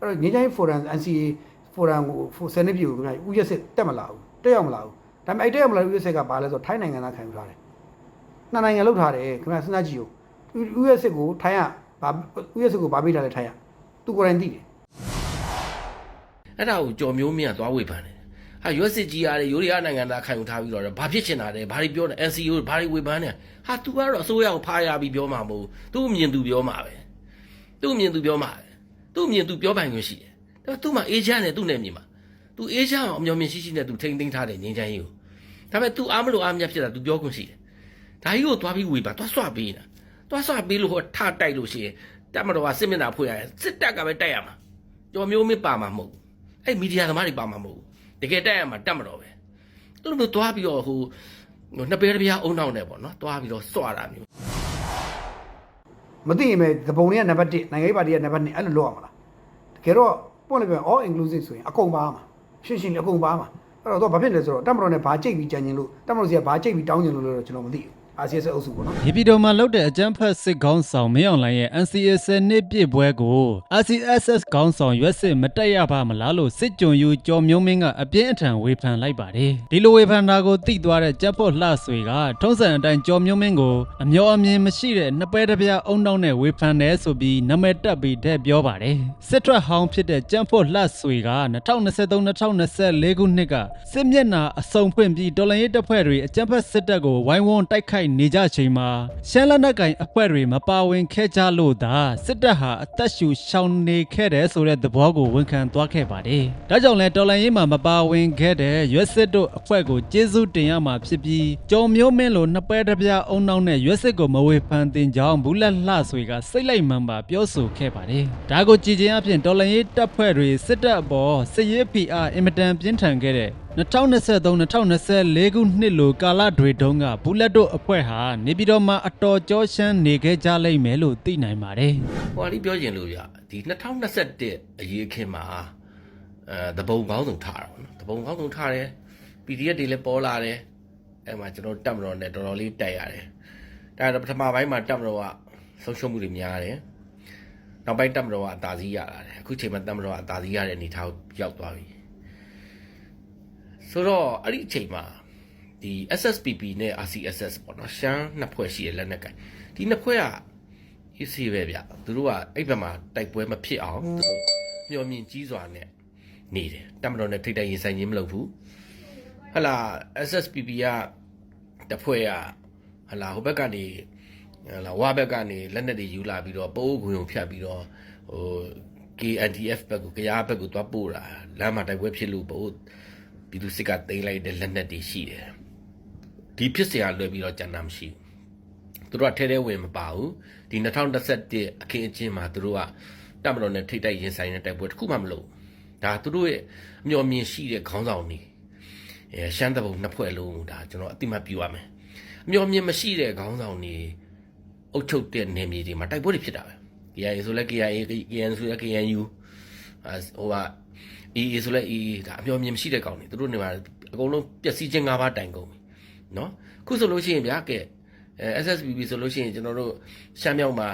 အဲ့တော့ငင်းချိုင်း forum NCA forum ကိုဆယ်နှစ်ပြည့်ကိုခင်ဗျာဥရက်စစ်တက်မလာဘူးတက်ရောက်မလာဘူးဒါပေမဲ့အဲ့တက်ရောက်မလာဘူးဥရက်စစ်ကဘာလဲဆိုတော့ထိုင်းနိုင်ငံသားခံယူထားတယ်နှစ်နိုင်ငံလောက်ထားတယ်ခင်ဗျာစဉ်းစားကြည့်ဦးဥရက်စစ်ကိုထိုင်းကဘာဥရက်စစ်ကိုဘာပေးထားလဲထိုင်းကသူကိုယ်တိုင်သိတယ်အဲ့ဒါကိုကြော်မျိုးမြတ်သွားဝေဖန်တယ်ဟာရွက်စစ်ကြီးရတယ်ယူရီးယားနိုင်ငံသားခံယူထားပြီးတော့ဘာဖြစ်ချင်တာလဲဘာတွေပြောနေ NCO ဘာတွေဝေဖန်နေဟာ तू ကတော့အစိုးရကိုဖားရပြီးပြောမှာမဟုတ်ဘူးသူ့အမြင်သူပြောမှာပဲသူ့အမြင်သူပြောမှာပဲ သူ့အမြင်သူပြောပိုင်ခွင့်ရှိတယ်ဒါပေမဲ့သူ့မှာအေဂျင့်နဲ့သူ့နယ်မြေမှာသူအေဂျင့်အောင်အမျှော်မြင်ရှိရှိနဲ့သူထိန်းသိမ်းထားတယ်ငင်းချမ်းကြီးကိုဒါပေမဲ့သူအားမလို့အားမရဖြစ်တာသူပြောခွင့်ရှိတယ်ဒါကြီးကိုသွားပြီးဝေပါသွားဆွပေးနေတာသွားဆွပေးလို့ဟောထတိုက်လို့ရှိရင်တက်မတော်ကစစ်မျက်နှာဖွင့်ရတယ်စစ်တပ်ကပဲတိုက်ရမှာကြော်မျိုးမပါမှာမဟုတ်ဘူးအဲ့မီဒီယာသမားတွေပါမှာမဟုတ်ဘူးတကယ်တိုက်ရမှာတက်မတော်ပဲအဲ့လိုမျိုးသွားပြီးတော့ဟိုနှစ်ပဲတစ်ပြားအုံနောက်နဲ့ပေါ့နော်သွားပြီးတော့စွာတာမျိုး မသိရင်ပဲသဘုံတွေကနံပါတ်1နိုင်ငံရေးပါတီကနံပါတ်2အဲ့လိုလုပ်ရမှာလားတကယ်တော့ပေါ့လေပြန် all inclusive ဆိုရင်အကုန်ပါမှာရှင်းရှင်းလေးအကုန်ပါမှာအဲ့တော့တော့ဘာဖြစ်လဲဆိုတော့တက်မတော်နဲ့ဘာကြိတ်ပြီးကြံကျင်လို့တက်မတော်စီကဘာကြိတ်ပြီးတောင်းကျင်လို့လဲတော့ကျွန်တော်မသိဘူး အာဆီယံအုပ်စုပေါ့နော်ဒီဗီဒီယိုမှာလောက်တဲ့အကြမ်းဖက်စစ်ခေါင်းဆောင်မင်းအောင်လှိုင်ရဲ့ NCA စနစ်ပြည့်ပွဲကို RCSS ခေါင်းဆောင်ရွက်စစ်မတက်ရပါမလားလို့စစ်ကြုံယူကြော်မျိုးမင်းကအပြင်းအထန်ဝေဖန်လိုက်ပါတယ်ဒီလိုဝေဖန်တာကိုသိသွားတဲ့ကြက်ဖို့လှဆွေကထုံးစံအတိုင်းကြော်မျိုးမင်းကိုအမျောအမြင်မရှိတဲ့နှစ်ပဲတစ်ပြားအုံနောက်နဲ့ဝေဖန်တယ်ဆိုပြီးနာမည်တက်ပြီးတဲ့ပြောပါတယ်စစ်ထွက်ဟောင်းဖြစ်တဲ့ကြက်ဖို့လှဆွေက2023-2024ခုနှစ်ကစစ်မျက်နှာအစုံဖွင့်ပြီးတော်လှန်ရေးတပ်ဖွဲ့တွေအကြမ်းဖက်စစ်တပ်ကိုဝိုင်းဝန်းတိုက်ခိုက်နေကြချိန်မှာရှမ်းလက်နက်ကင်အဖွဲ့တွေမပါဝင်ခဲ့ကြလို့သာစစ်တပ်ဟာအသက်ရှူရှောင်နေခဲ့တယ်ဆိုတဲ့သဘောကိုဝန်ခံသွားခဲ့ပါတယ်။ဒါကြောင့်လဲတော်လှန်ရေးမှာမပါဝင်ခဲ့တဲ့ရွက်စစ်တို့အဖွဲ့ကိုကျေးဇူးတင်ရမှာဖြစ်ပြီးကြော်မျိုးမင်းလိုနှစ်ပဲတစ်ပြားအုံနောက်နဲ့ရွက်စစ်ကိုမဝေဖန်တင်ကြောင်းဘူးလက်လှဆွေကစိတ်လိုက်မှန်ပါပြောဆိုခဲ့ပါတယ်။ဒါကိုကြည်ချင်းအဖြစ်တော်လှန်ရေးတပ်ဖွဲ့တွေစစ်တပ်အပေါ်စစ်ရေးဖိအားအင်မတန်ပြင်းထန်ခဲ့တဲ့ 2023-2024ခုနှစ်လိုကာလတွေတုန်းကဘူးလက်တို့အဖွဲ့ဟာနေပြည်တော်မှာအတော်ကြောရှမ်းနေခဲ့ကြလိမ့်မယ်လို့သိနိုင်ပါတယ်ဟိုအလေးပြောချင်လို့ဗျဒီ2021အရေးအခင်းမှာအဲတပုံကောင်းဆုံးထားတာပေါ့နော်တပုံကောင်းဆုံးထားတယ် PDF တွေလည်းပေါ်လာတယ်အဲ့မှာကျွန်တော်တက်မတော်နဲ့တော်တော်လေးတိုက်ရတယ်ဒါတော့ပထမပိုင်းမှာတက်မတော်ကဆုံးရှုံးမှုတွေများတယ်နောက်ပိုင်းတက်မတော်ကအသာစီးရလာတယ်အခုချိန်မှာတက်မတော်ကအသာစီးရတဲ့အနေအထားကိုရောက်သွားပြီ ဆိုတော့အဲ့ဒီအချိန်မှာဒီ SSPP နဲ့ RCSS ပေါ့နော်ရှမ်းနှစ်ဖွဲ့ရှိတဲ့လက်နက်ကင်ဒီနှစ်ဖွဲ့က easy ပဲဗျသူတို့ကအဲ့ဘက်မှာတိုက်ပွဲမဖြစ်အောင်သူတို့မျောမြင်ကြီးစွာနဲ့နေတယ်တက်မတော်နဲ့ထိတ်တိုက်ရင်ဆိုင်ခြင်းမလုပ်ဘူးဟလာ SSPP ကတဖွဲ့ကဟလာဟိုဘက်ကနေဟလာဝါဘက်ကနေလက်နက်တွေယူလာပြီးတော့ပိုးခွင်ကိုဖြတ်ပြီးတော့ဟို KNDF ဘက်ကိုကြားဘက်ကိုသွားပို့တာလမ်းမှာတိုက်ပွဲဖြစ်လို့ပို့ ပြည်သူစစ်ကသိမ်းလိုက်တဲ့လက်နက်တွေရှိတယ်ဒီဖြစ်စရာလွယ်ပြီးတော့ကြံတာမရှိဘူးသူတို့ကထဲထဲဝင်မပါဘူးဒီ2021အခင်းအကျင်းမှာသူတို့ကတမတော်နဲ့ထိတိုက်ရင်ဆိုင်တဲ့တိုက်ပွဲတစ်ခုမှမလုပ်ဒါသူတို့ရဲ့အမျှော်မြင်ရှိတဲ့ခေါင်းဆောင်တွေအဲရှမ်းတဘုံနှစ်ဖွဲ့လုံးဒါကျွန်တော်အတိမတ်ပြရမယ်အမျှော်မြင်မရှိတဲ့ခေါင်းဆောင်တွေအုပ်ချုပ်တဲ့နေမြေတွေမှာတိုက်ပွဲတွေဖြစ်တာပဲ KIA ဆိုလဲ KIA KN ဆိုလဲ KNU ဟိုက EE ဆိုလဲ EE ဒါအမျှော်မြင်မရှိတဲ့ကောင်တွေသူတို့နေမှာအကုန်လုံးပျက်စီးခြင်း၅ပါးတိုင်ကုန်ပြီနော်ခုဆိုလို့ရှိရင်ဗျာကဲအဲ SSBB ဆိုလို့ရှိရင်ကျွန်တော်တို့ရှမ်းမြောက်မှာ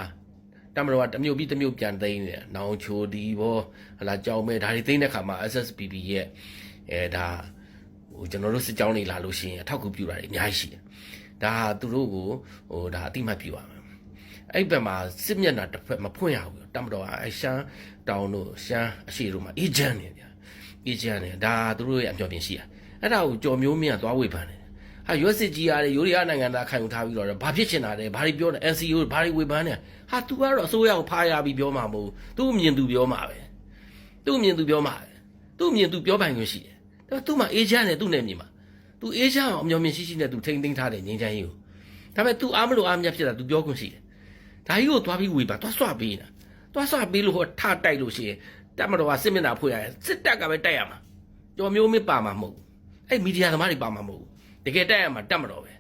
တမတော်ကတစ်မျိုးပြီးတစ်မျိုးပြန်သိမ်းတယ်။နောင်ချိုဒီဘောဟလာကြောင်မဲဒါတွေသိမ်းတဲ့ခါမှာ SSBB ရဲ့အဲဒါဟိုကျွန်တော်တို့စစ်ကြောင်းတွေလာလို့ရှိရင်အထောက်အကူပြုတာတွေအများကြီးရှိတယ်။ဒါဟာသူတို့ကိုဟိုဒါအတိမတ်ပြုရမယ်။အဲ့ဘက်မှာစစ်မျက်နှာတစ်ဖက်မဖွင့်ရဘူး။တမတော်ကအဲရှမ်း တောင်တို့ရှမ်းအရှိတို့မှာအေဂျင့်နေဗျာ။အေဂျင့်နေဒါသူတို့ရဲ့အပြော်ပြင်းရှိတာ။အဲ့ဒါကိုကြော်မျိုးမင်းကသွားဝေဖန်တယ် ဟာရွက်စစ်ကြီးရတယ်ယူရီးယားနိုင်ငံသားခံယူထားပြီးတော့ဘာဖြစ်ချင်တာလဲဘာတွေပြောနေ NCO ဘာတွေဝေဖန်နေဟာ तू ကတော့အစိုးရကိုဖားရပြီးပြောမှာမဟုတ်သူ့အမြင်သူပြောမှာပဲသူ့အမြင်သူပြောမှာပဲသူ့အမြင်သူပြောပိုင်ခွင့်ရှိတယ်ဒါပေမဲ့သူ့မှာအေဂျင့်နဲ့သူ့နယ်မြေမှာ तू အေဂျင့်အောင်အမျော်မြင်ရှိရှိနဲ့ तू ထိမ့်သိမ်းထားတယ်ငင်းချမ်းကြီးကိုဒါပေမဲ့ तू အားမလို့အားမမြတ်ဖြစ်တာ तू ပြောခွင့်ရှိတယ်ဒါကြီးကိုသွားပြီးဝေပါသွားဆွပေးနေတာ သွားဆွပေးလို့ဟောထတိုက်လို့ရှိရင်တက်မတော်ကစစ်မျက်နှာဖွင့်ရတယ်စစ်တပ်ကပဲတိုက်ရမှာကြော်မျိုးမပါမှာမဟုတ်ဘူးအဲ့မီဒီယာသမားတွေပါမှာမဟုတ်ဘူးတကယ်တက်ရမှာတက်မတော့ပဲ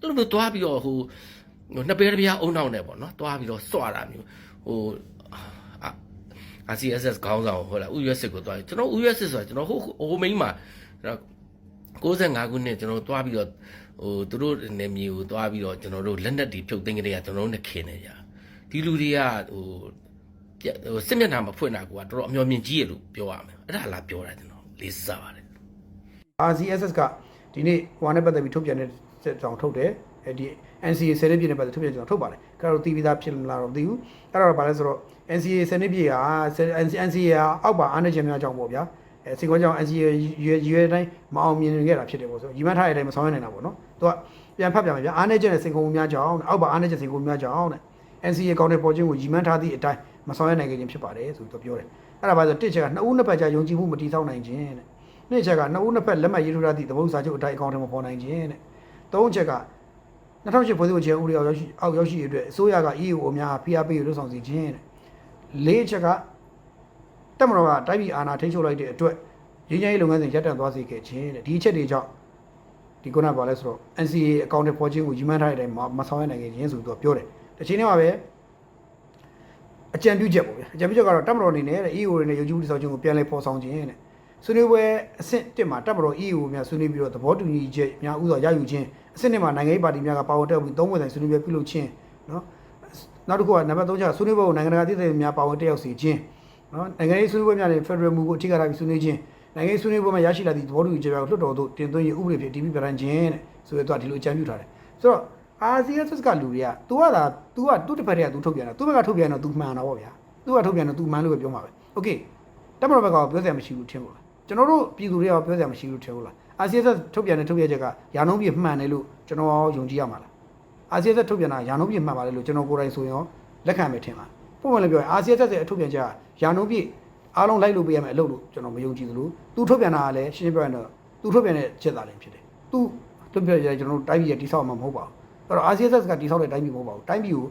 သူတို့မျိုးသွားပြီးတော့ဟိုဟိုနှစ်ပေတစ်ပြားအုံနောက်နဲ့ပေါ့နော်သွားပြီးတော့စွတာမျိုးဟိုအာ RCSS ခေါင်းဆောင်ဟိုလားဥရွက်စစ်ကိုသွားကျွန်တော်ဥရွက်စစ်ဆိုတာကျွန်တော်ဟိုဟိုမိန်းမှာ65ခုနှစ်ကျွန်တော်သွားပြီးတော့ဟိုသူတို့နေမြေကိုသွားပြီးတော့ကျွန်တော်တို့လက်နက်တွေဖြုတ်သိမ်းကြတဲ့ကကျွန်တော်တို့နဲ့ခင်နေကြဒီလူတွေကဟိုပပြ ဟိုစစ်မျက်နှာမဖွင့်တာကတော်တော်အမျော်မြင်ကြီးရလို့ပြောရမယ်အဲ့ဒါလားပြောတာကျွန်တော်လေးစားပါတယ် RCSS ကဒီနေ့ဟိုနဲ့ပတ်သက်ပြီးထုတ်ပြန်တဲ့စက်ကြောင်ထုတ်တယ်အဲဒီ NCA ဆယ်နှစ်ပြည့်နဲ့ပတ်သက်ထုတ်ပြန်ကြောင်ထုတ်ပါတယ်အဲ့တော့တီးပြီးသားဖြစ်မလားတော့မသိဘူးအဲ့တော့ဗာလဲဆိုတော့ NCA ဆယ်နှစ်ပြည့်ဟာ NCA ဟာအောက်ပါအားနေခြင်းများကြောင့်ပေါ့ဗျာအဲစင်ကောကြောင့် NCA ရွယ်ရွယ်တိုင်းမအောင်မြင်ခဲ့တာဖြစ်တယ်ပေါ့ဆိုညီမထားရတဲ့အတိုင်းမဆောင်ရနိုင်တာပေါ့နော်သူကပြန်ဖတ်ပြမယ်ဗျာအားနေခြင်းနဲ့စင်ကောများကြောင့်အောက်ပါအားနေခြင်းစင်ကောများကြောင့်တဲ့ NCA ကောင်းတဲ့ပေါ်ခြင်းကိုညီမထားသည့်အတိုင်း မဆောင်ရနိုင်ခြင်းဖြစ်ပါတယ်ဆိုပြီးတော့ပြောတယ်အဲ့ဒါပါဆိုတစ်ချက်ကနှစ်ဦးနှစ်ပတ်ကြာယုံကြည်မှုမတည်ဆောက်နိုင်ခြင်းတဲ့နှစ်ချက်ကနှစ်ဦးနှစ်ဖက်လက်မှတ်ရေးထိုးထားသည့်သဘောတူစာချုပ်အတိုင်းအကောင့်ထဲမှာပေါ်နိုင်ခြင်းတဲ့သုံးချက်က2008ဖွဲ့စည်းပုံခြေဥပဒေအောက်ရောက်ရှိအောက်ရောက်ရှိရတဲ့အစိုးရက EU အများဖိအားပေးလို့ဆောင်စီခြင်းတဲ့လေးချက်ကတက်မတော်ကတိုက်ပြည်အာဏာထိန်းချုပ်လိုက်တဲ့အတွက်ရင်းချရေးလုပ်ငန်းစဉ်ရပ်တန့်သွားစေခဲ့ခြင်းတဲ့ဒီအချက်တွေကြောင့်ဒီကုနာပါလဲဆိုတော့ NCA အကောင့်ထဲပေါ်ခြင်းကိုယူမှန်းထားတဲ့အတိုင်းမဆောင်ရနိုင်ခဲ့ခြင်းဆိုပြီးတော့ပြောတယ်တစ်ချိန်တည်းမှာပဲ အကြံပြုချက်ပေါ့ဗျာအကြံပြုချက်ကတော့တက်မတော်အနေနဲ့တဲ့ EU တွေနဲ့ယုံကြည်မှုတည်ဆောက်ခြင်းကိုပြန်လည်ပေါ်ဆောင်ခြင်းတဲ့ဆွေးနွေးပွဲအဆင့်1မှာတပ်မတော် EU များဆွေးနွေးပြီးတော့သဘောတူညီချက်များဥစွာရယူခြင်းအဆင့်2မှာနိုင်ငံရေးပါတီများကပါဝင်တက်ပြီးသုံးဝင်ဆိုင်ဆွေးနွေးပွဲပြုလုပ်ခြင်းနော်နောက်တစ်ခုကနံပါတ်3ချက်ဆွေးနွေးပွဲကိုနိုင်ငံတကာတည်တည်များပါဝင်တက်ရောက်စေခြင်းနော်နိုင်ငံရေးဆွေးနွေးပွဲများနဲ့ Federal မူကိုအထူးထားပြီးဆွေးနွေးခြင်းနိုင်ငံရေးဆွေးနွေးပွဲမှာရရှိလာသည့်သဘောတူညီချက်များကိုလွှတ်တော်သို့တင်သွင်းရေးဥပဒေဖြင့်တည်ပြီးပြဋ္ဌာန်းခြင်းတဲ့ဆိုတော့သူကဒီလိုအကြံပြုထားတယ်ဆိုတော့ RCS ကလူတွေက तू ကသာ तू ကသူ့တစ်ဖက်တည်းက तू ထုတ်ပြန်တာသူ့ဘက်ကထုတ်ပြန်တော့ तू မှန်တာပေါ့ဗျာသူကထုတ်ပြန်တော့ तू မှန်လို့ပဲပြောမှာပဲ okay တပ်မတော်ဘက်ကပြောစရာမရှိဘူးထင်လို့လား ကျွန်တော်တို့ပြည်သူတွေကပြောစရာမရှိဘူးထင်ဘူးလား RCS ထုတ်ပြန်တဲ့ထုတ်ပြန်ချက်ကရာနှုန်းပြည့်မှန်တယ်လို့ကျွန်တော်ယုံကြည်ရမှာလား RCS ထုတ်ပြန်တာရာနှုန်းပြည့်မှန်ပါတယ်လို့ကျွန်တော်ကိုယ်တိုင်ဆိုရင်ရောလက်ခံမယ်ထင်လားပုံမှန်လည်းပြောရင် RCS ရဲ့အထုတ်ပြန်ချက်ကရာနှုန်းပြည့်အားလုံးလိုက်လို့ပေးရမယ်အလုပ်လို့ကျွန်တော်မယုံကြည်သလိုသူထုတ်ပြန်တာကလည်းရှင်းရှင်းပြောရင်တော့သူထုတ်ပြန်တဲ့ချက်သားလည်းဖြစ်တယ်သူထုတ်ပြန်ချက်ကျွန်တော်တို့တိုင်းပြည်ရဲ့တိဆောက်မှာမဟုတ်ပါဘူး အဲ့တော့ RCS ကတိဆောက်တဲ့တိုင်းပြည်မဟုတ်ပါဘူးတိုင်းပြည်ကို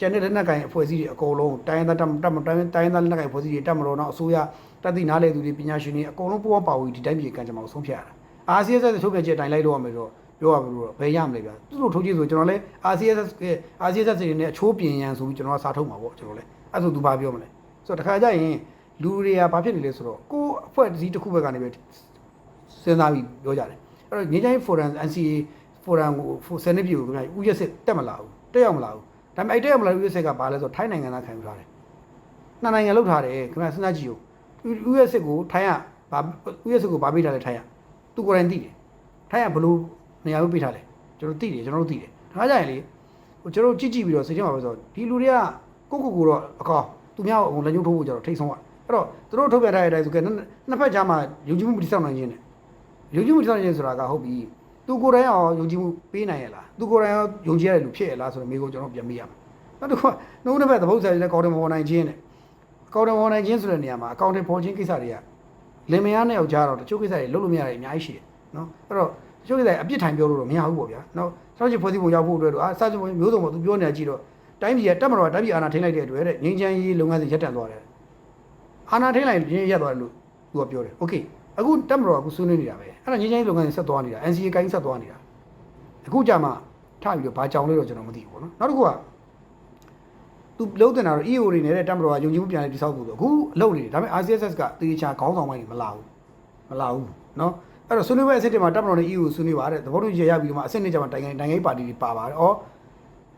ကျန်တဲ့လက်နက်ကိုင်အဖွဲ့အစည်းတွေအကုန်လုံးတိုင်းသားတပ်တပ်တိုင်းတိုင်းသားလက်နက်ကိုင်အဖွဲ့အစည်းတွေတပ်မတော်တော့အစိုးရတက်သည့်နားလေသူတွေပညာရှင်တွေအကုန်လုံးပူးပေါင်းပါဝင်ဒီတိုင်းပြည်ကံကြမ္မာကိုဆုံးဖြတ်ရတာ RCS ရဲ့ထုတ်ပြန်ချက်အတိုင်းလိုက်လို့ရမယ်တော့ပြောရမလို့တော့ဘယ်ရမလဲဗျာသူတို့ထုတ်ကြည့်ဆိုကျွန်တော်လဲ RCS ရဲ့ RCS တွေနဲ့အချိုးပြင်ရန်ဆိုပြီးကျွန်တော်ကစာထုတ်မှာပေါ့ကျွန်တော်လဲအဲ့ဆိုသူဘာပြောမလဲဆိုတော့တခါကျရင်လူတွေကဘာဖြစ်နေလဲဆိုတော့ကိုယ်အဖွဲ့အစည်းတစ်ခုဘက်ကနေပဲစဉ်းစားပြီးပြောကြတယ်အဲ့တော့ငင်းချိုင်း forum NCA forum ကိုဆယ်နှစ်ပြည့်ကိုခင်ဗျာဥရက်စစ်တက်မလာဘူးတက်ရောက်မလာဘူးဒါပေမဲ့အဲ့တက်ရောက်မလာဘူးဥရက်စစ်ကဘာလဲဆိုတော့ထိုင်းနိုင်ငံသားခံယူထားတယ်နှစ်နိုင်ငံလောက်ထားတယ်ခင်ဗျာစဉ်းစားကြည့်ဦးဥရက်စစ်ကိုထိုင်းကဘာဥရက်စစ်ကိုဘာပေးထားလဲထိုင်းကသူကိုယ်တိုင်သိတယ်ထိုင်းကဘလို့နေရာမျိုးပေးထားလဲကျွန်တော်သိတယ်ကျွန်တော်တို့သိတယ်ဒါကြရင်လေဟိုကျွန်တော်ကြည့်ကြည့်ပြီးတော့စိတ်ထဲမှာပဲဆိုဒီလူတွေကကိုကိုကိုတော့အကောင်သူများကိုလက်ညှိုးထိုးဖို့ကြတော့ထိတ်ဆုံးอ่ะအဲ့တော့သူတို့ထုတ်ပြထားတဲ့အတိုင်းဆိုကဲနှစ်ဖက်ကြားမှာယုံကြည်မှုမတိဆောက်နိုင်ခြင်းနဲ့ယုံကြည်မှုတိဆောက်နိုင်ခြင်းဆိုတာကဟုတ်ပြီ သူကိုယ်တိုင်ရောယုံကြည်မှုပေးနိုင်ရလားသူကိုယ်တိုင်ရောယုံကြည်ရတဲ့လူဖြစ်ရလားဆိုတော့မိကိုကျွန်တော်ပြန်မေးရမယ်နောက်တစ်ခုကနှုတ်နှစ်ဖက်သဘောတူစာချုပ်နဲ့ကောင်းတယ်မပေါ်နိုင်ခြင်းနဲ့ကောင်းတယ်မပေါ်နိုင်ခြင်းဆိုတဲ့နေရာမှာအကောင့်တွေပေါ်ခြင်းကိစ္စတွေကလင်မယားနဲ့ယောက်ျားတော့တချို့ကိစ္စတွေလုပ်လို့မရတဲ့အများကြီးရှိတယ်နော်အဲ့တော့တချို့ကိစ္စအပြစ်ထိုင်ပြောလို့တော့မရဘူးပေါ့ဗျာ။နောက်ဆောက်ချစ်ဖွဲ့စည်းပုံရောက်ဖို့အတွက်တော့အာစသဖြင့်မျိုးစုံပေါ့သူပြောနေတာကြည့်တော့တိုင်းပြည်ကတက်မတော်တိုင်းပြည်အာဏာထိန်းလိုက်တဲ့အတွက်တဲ့ငြိမ်းချမ်းရေးလုပ်ငန်းစဉ်ရပ်တန့်သွားတယ်။အာဏာထိန်းလိုက်ရင်ရပ်သွားတယ်လို့သူကပြောတယ်။ Okay အခုတက်မတော်အခုဆွေးနွေးနေတာပဲအဲ့ဒါငင်းချင်းလုပ်ငန်းတွေဆက်သွားနေတာ NCA ကိုင်းဆက်သွားနေတာအခုကြာမှထပြီးတော့ဘာကြောင်လဲတော့ကျွန်တော်မသိဘူးပေါ့နော်နောက်တစ်ခုကသူလုံးတင်တာတော့ EO တွေနဲ့တက်မတော်ကယုံကြည်မှုပြန်လဲတိဆောက်ဖို့ဆိုအခုအလုပ်နေတယ်ဒါပေမဲ့ RCSS ကတေချာခေါင်းဆောင်ပိုင်းတွေမလာဘူးမလာဘူးနော်အဲ့တော့ဆွေးနွေးပွဲအဆင့်တင်မှာတက်မတော်နဲ့ EO ဆွေးနွေးပါတဲ့သဘောတူညီရပြီးတော့အဆင့်နဲ့ကြာမှတိုင်ငံတိုင်ငံပါတီတွေပါပါတယ်ဩ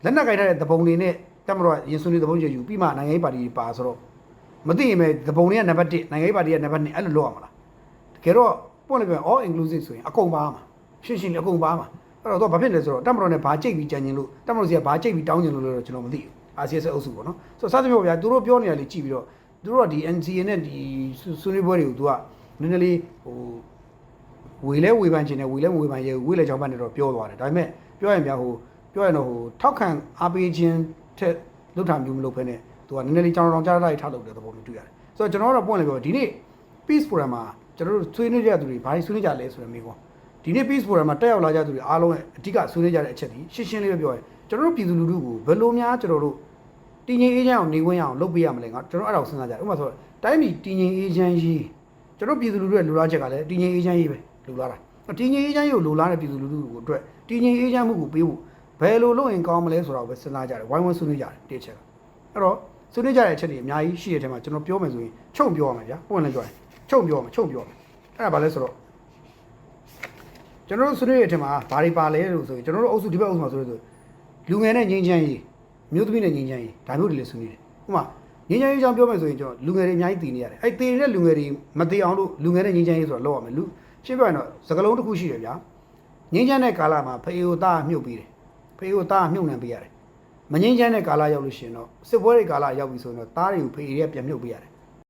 လက်နက်ကိုက်တဲ့သဘုံတွေနဲ့တက်မတော်ရင်ဆွေးနွေးသဘုံကြီးယူပြီးမှနိုင်ငံရေးပါတီတွေပါဆိုတော့မသိရင်ပဲသဘုံတွေကနံပါတ်1နိုင်ငံရေးပါတီကနံပါတ်2အဲ့လိုလုပ်ရမလား ကယ်တော့ပွင့်လိုက်ပြန် all inclusive ဆိုရင်အကုန်ပါမှာရှင်းရှင်းလေးအကုန်ပါမှာအဲ့တော့တော့ဘာဖြစ်လဲဆိုတော့တပ်မတော်နဲ့ဘာကြိတ်ပြီးကြံကျင်လို့တပ်မတော်စီကဘာကြိတ်ပြီးတောင်းကျင်လို့လဲတော့ကျွန်တော်မသိဘူး။ RCS အုပ်စုပေါ့နော်။ဆိုတော့စသဖြင့်ပေါ့ဗျာသူတို့ပြောနေရလေကြည့်ပြီးတော့သူတို့ကဒီ NCA နဲ့ဒီဆွေးနွေးပွဲတွေကိုသူကနည်းနည်းလေးဟိုဝေလဲဝေပန်းခြင်းနဲ့ဝေလဲမဝေပန်းရဲဝေလဲချောင်းပန်းနဲ့တော့ပြောသွားတယ်ဒါပေမဲ့ပြောရင်ပြဟိုပြောရင်တော့ဟိုထောက်ခံအားပေးခြင်းထက်လွတ်တာမျိုးမလုပ်ဖ ೇನೆ သူကနည်းနည်းလေးကြောင်ကြောင်ကြားလိုက်ထားလို့တဲ့သဘောမျိုးတွေ့ရတယ်ဆိုတော့ကျွန်တော်တို့ပွင့်လေပြောဒီနေ့ peace forum မှာ ကျွန်တော်တို့ဆွေးနွေးကြသူတွေဘာတွေဆွေးနွေးကြလဲဆိုတော့မိကောဒီနေ့ peace forum မှာတက်ရောက်လာကြသူတွေအားလုံးရဲ့အဓိကဆွေးနွေးကြတဲ့အချက်ဒီရှင်းရှင်းလေးပဲပြောရင်ကျွန်တော်တို့ပြည်သူလူထုကိုဘယ်လိုများကျွန်တော်တို့တည်ငြိမ်အေးချမ်းအောင်နေခွင့်ရအောင်လုပ်ပေးရမလဲငါကျွန်တော်အဲ့ဒါကိုစဉ်းစားကြတယ်ဥပမာဆိုတော့တိုင်းပြည်တည်ငြိမ်အေးချမ်းရေးကျွန်တော်ပြည်သူလူထုရဲ့လူလားချက်ကလည်းတည်ငြိမ်အေးချမ်းရေးပဲလူလားတာတည်ငြိမ်အေးချမ်းရေးကိုလိုလားတဲ့ပြည်သူလူထုကိုအတွက်တည်ငြိမ်အေးချမ်းမှုကိုပေးဖို့ဘယ်လိုလုပ်ရင်ကောင်းမလဲဆိုတာကိုပဲစဉ်းစားကြတယ်ဝိုင်းဝန်းဆွေးနွေးကြတယ်တစ်ချက်ကအဲ့တော့ဆွေးနွေးကြတဲ့အချက်တွေအများကြီးရှိတဲ့အထက်မှာကျွန်တော်ပြောမယ်ဆိုရင်ချုံပြောရမှာဗျာပွင့်လည်းပြောရင် ချုံပြောရမှာချုံပြောရမှာအဲ့ဒါဘာလဲဆိုတော့ကျွန်တော်တို့ဆွေးနွေးတဲ့အထက်မှာဘာတွေပါလဲလို့ဆိုရင်ကျွန်တော်တို့အုပ်စုဒီဘက်အုပ်စုမှာဆိုလို့ဆိုလူငယ်နဲ့ငြိမ်းချမ်းရေးမြို့သမီးနဲ့ငြိမ်းချမ်းရေးဒါမျိုးတွေလည်းဆွေးနွေးတယ်ဥပမာငငင်းချမ်းရေးကြောင့်ပြောမယ်ဆိုရင်ကျွန်တော်လူငယ်တွေအများကြီးတည်နေရတယ်အဲ့တည်နေတဲ့လူငယ်တွေမတည်အောင်လို့လူငယ်တဲ့ငင်းချမ်းရေးဆိုတော့လောက်ရမယ်လူရှင်းပြရင်တော့စကလုံးတစ်ခုရှိတယ်ဗျာငင်းချမ်းတဲ့ကာလမှာဖေအိုသားမြုပ်ပြီးတယ်ဖေအိုသားမြုပ်နှံပေးရတယ်မငင်းချမ်းတဲ့ကာလရောက်လို့ရှိရင်တော့စစ်ပွဲတွေကာလရောက်ပြီဆိုရင်တော့သားတွေကိုဖေအိတွေကပြန်မြုပ်ပေးရတယ်